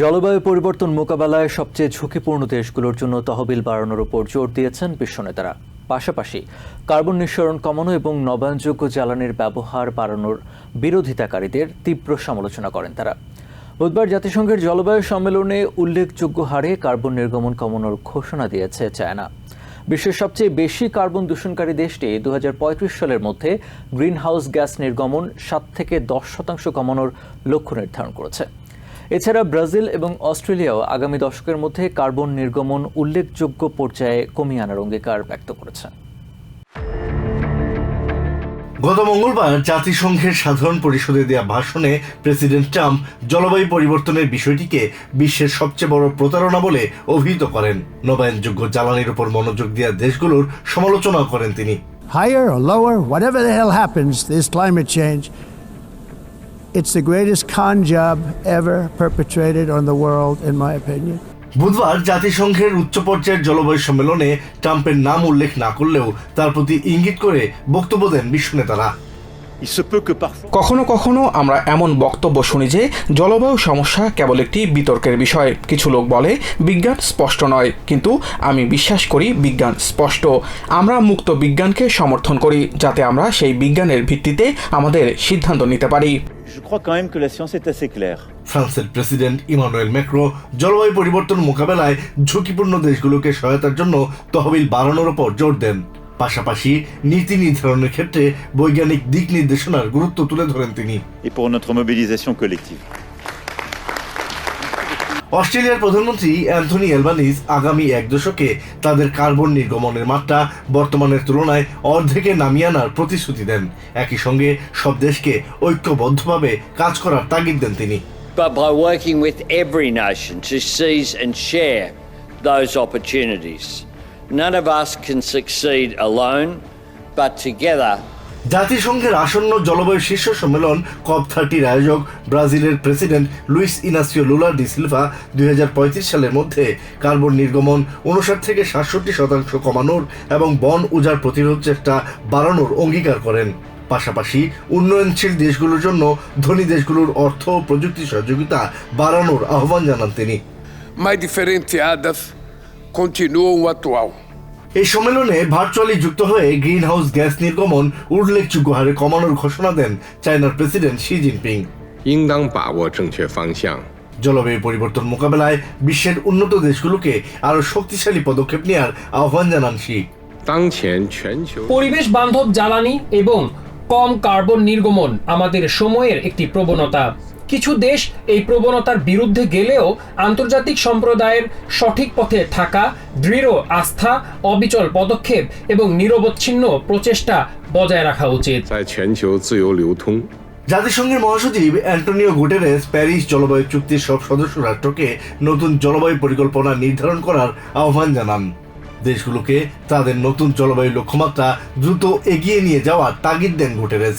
জলবায়ু পরিবর্তন মোকাবেলায় সবচেয়ে ঝুঁকিপূর্ণ দেশগুলোর জন্য তহবিল বাড়ানোর উপর জোর দিয়েছেন বিশ্ব নেতারা। পাশাপাশি কার্বন নিঃসরণ কমানো এবং নবায়নযোগ্য জ্বালানির ব্যবহার বাড়ানোর বিরোধিতাকারীদের তীব্র সমালোচনা করেন তারা। বুধবার জাতিসংঘের জলবায়ু সম্মেলনে উল্লেখযোগ্য হারে কার্বন নির্গমন কমানোর ঘোষণা দিয়েছে চায়না। বিশ্বের সবচেয়ে বেশি কার্বন দূষণকারী দেশটি দু হাজার পঁয়ত্রিশ সালের মধ্যে গ্রিনহাউস গ্যাস নির্গমন সাত থেকে দশ শতাংশ কমানোর লক্ষ্য নির্ধারণ করেছে। এছাড়া ব্রাজিল এবং অস্ট্রেলিয়াও আগামী দশকের মধ্যে কার্বন নির্গমন উল্লেখযোগ্য পর্যায়ে কমিয়ে আনার অঙ্গীকার ব্যক্ত করেছে গত মঙ্গলবার জাতিসংঘের সাধারণ পরিষদে দেওয়া ভাষণে প্রেসিডেন্ট ট্রাম্প জলবায়ু পরিবর্তনের বিষয়টিকে বিশ্বের সবচেয়ে বড় প্রতারণা বলে অভিহিত করেন। নবায়নযোগ্য জ্বালানির উপর মনোযোগ দেওয়া দেশগুলোর সমালোচনা করেন তিনি। Higher or lower, whatever the hell happens, this climate change, it's the greatest con job ever perpetrated on the world, in my opinion. বুধবার জাতিসংঘের উচ্চ পর্যায়ের জলবায়ু সম্মেলনে ট্রাম্পের নাম উল্লেখ না করলেও তার প্রতি ইঙ্গিত করে বক্তব্য দেন বিশ্ব নেতারা কখনো কখনো আমরা এমন বক্তব্য শুনি যে জলবায়ু সমস্যা কেবল একটি বিতর্কের বিষয়। কিছু লোক বলে বিজ্ঞান স্পষ্ট নয়। কিন্তু আমি বিশ্বাস করি বিজ্ঞান স্পষ্ট। আমরা মুক্ত বিজ্ঞানকে সমর্থন করি যাতে আমরা সেই বিজ্ঞানের ভিত্তিতে আমাদের সিদ্ধান্ত নিতে পারি। Je crois quand même que la science est assez claire. ফ্রান্সের প্রেসিডেন্ট ইমানুয়েল ম্যাক্রো জলবায়ু পরিবর্তন মোকাবেলায় ঝুঁকিপূর্ণ দেশগুলোকে সহায়তার জন্য তহবিল বাড়ানোর উপর জোর দেন পাশাপাশি নীতি নির্ধারণের ক্ষেত্রে বৈজ্ঞানিক দিক নির্দেশনার গুরুত্ব তুলে ধরেন তিনি Et pour notre mobilisation collective. অস্ট্রেলিয়ার প্রধানমন্ত্রী অ্যান্থনি অ্যালবানিজ আগামী এক দশকে তাদের কার্বন নির্গমনের মাত্রা বর্তমানের তুলনায় অর্ধেকে নামিয়ে আনার প্রতিশ্রুতি দেন একই সঙ্গে সব দেশকে ঐক্যবদ্ধভাবে কাজ করার তাগিদ দেন তিনি but by working with every nation to seize and share those opportunities. None of us can succeed alone, but together জাতিসংঘের আসন্ন জলবায়ু শীর্ষ সম্মেলন কপ থার্টির আয়োজক ব্রাজিলের president Luiz Inacio Lula da Silva দুই হাজার পঁয়ত্রিশ সালের মধ্যে কার্বন নির্গমন উনষাট থেকে সাতষট্টি শতাংশ কমানোর এবং বন উজাড় প্রতিরোধ চেষ্টা বাড়ানোর অঙ্গীকার করেন পাশাপাশি উন্নয়নশীল দেশগুলোর জন্য ধনী দেশগুলোর অর্থ ও প্রযুক্তি সহযোগিতা বাড়ানোর আহ্বান জানান তিনি mais diferenciadas continuam atual. এই সম্মেলনে ভার্চুয়ালি যুক্ত হয়ে গ্রিন হাউস গ্যাস নির্গমন উল্লেখযোগ্য হারে কমানোর ঘোষণা দেন চায়নার প্রেসিডেন্ট শি জিনপিং জলবায়ু পরিবর্তন মোকাবেলায় বিশ্বের উন্নত দেশগুলোকে আরও শক্তিশালী পদক্ষেপ নেওয়ার আহ্বান জানান শি পরিবেশ বান্ধব জ্বালানি এবং কম কার্বন নির্গমন আমাদের সময়ের একটি প্রবণতা। কিছু দেশ এই প্রবণতার বিরুদ্ধে গেলেও আন্তর্জাতিক সম্প্রদায়ের সঠিক পথে থাকা দৃঢ় আস্থা অবিচল পদক্ষেপ এবং নিরবচ্ছিন্ন প্রচেষ্টা বজায় রাখা উচিত। জাতিসংঘের মহাসচিব অ্যান্টোনিও গুটেরেস প্যারিস জলবায়ু চুক্তির সব সদস্য রাষ্ট্রকে নতুন জলবায়ু পরিকল্পনা নির্ধারণ করার আহ্বান জানান। দেশগুলোকে তাদের নতুন জলবায়ু লক্ষ্যমাত্রা দ্রুত এগিয়ে নিয়ে যাওয়ার তাগিদ দেন গুটেরেস।